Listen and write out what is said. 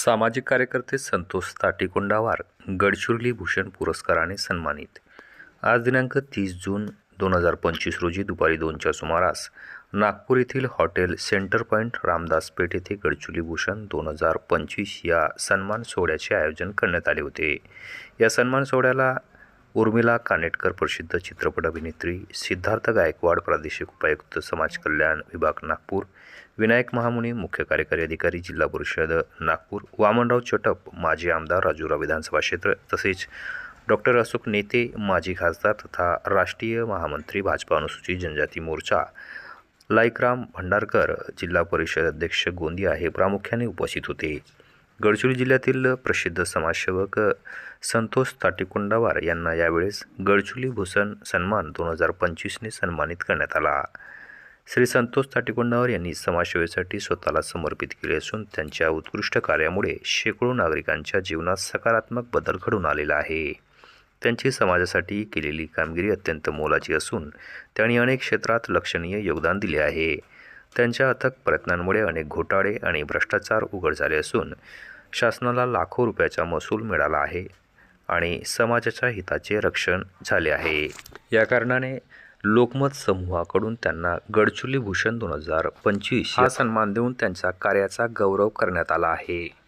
सामाजिक कार्यकर्ते संतोष ताटीकोंडावार गडचिरोली भूषण पुरस्काराने सन्मानित. आज दिनांक तीस जून दोन हजार पंचवीस रोजी दुपारी दोनच्या सुमारास नागपूर येथील hotel centre point Ramdas Peth येथे गडचिरोली भूषण दोन हजार पंचवीस या सन्मान सोहळ्याचे आयोजन करण्यात आले होते. या सन्मान सोहळ्याला उर्मिला कानेटकर प्रसिद्ध चित्रपट अभिनेत्री सिद्धार्थ गायकवाड प्रादेशिक उपायुक्त समाज कल्याण विभाग नागपूर विनायक महामुनी मुख्य कार्यकारी अधिकारी जिल्हा परिषद नागपूर वामनराव चटप माजी आमदार राजुरा विधानसभा क्षेत्र तसेच डॉक्टर अशोक नेते माजी खासदार तथा राष्ट्रीय महामंत्री भाजपा अनुसूचित जनजाती मोर्चा लाईकराम भंडारकर जिल्हा परिषद अध्यक्ष गोंदिया हे प्रामुख्याने उपस्थित होते. गडचिरोली जिल्ह्यातील प्रसिद्ध समाजसेवक संतोष ताटीकोंडावार यांना यावेळेस गडचिरोली भूषण सन्मान दोन हजार पंचवीसने सन्मानित करण्यात आला. श्री संतोष ताटीकोंडावर यांनी समाजसेवेसाठी स्वतःला समर्पित केले असून त्यांच्या उत्कृष्ट कार्यामुळे शेकडो नागरिकांच्या जीवनात सकारात्मक बदल घडून आलेला आहे. त्यांची समाजासाठी केलेली कामगिरी अत्यंत मोलाची असून त्यांनी अनेक क्षेत्रात लक्षणीय योगदान दिले आहे. त्यांच्या अथक प्रयत्नांमुळे अनेक घोटाळे आणि भ्रष्टाचार उघड झाले असून शासनाला लाखो रुपयाचा महसूल मिळाला आहे आणि समाजाच्या हिताचे रक्षण झाले आहे. या कारणाने लोकमत समूहाकडून त्यांना गडचुली भूषण दोन हजार पंचवीस हा सन्मान देऊन त्यांच्या कार्याचा गौरव करण्यात आला आहे.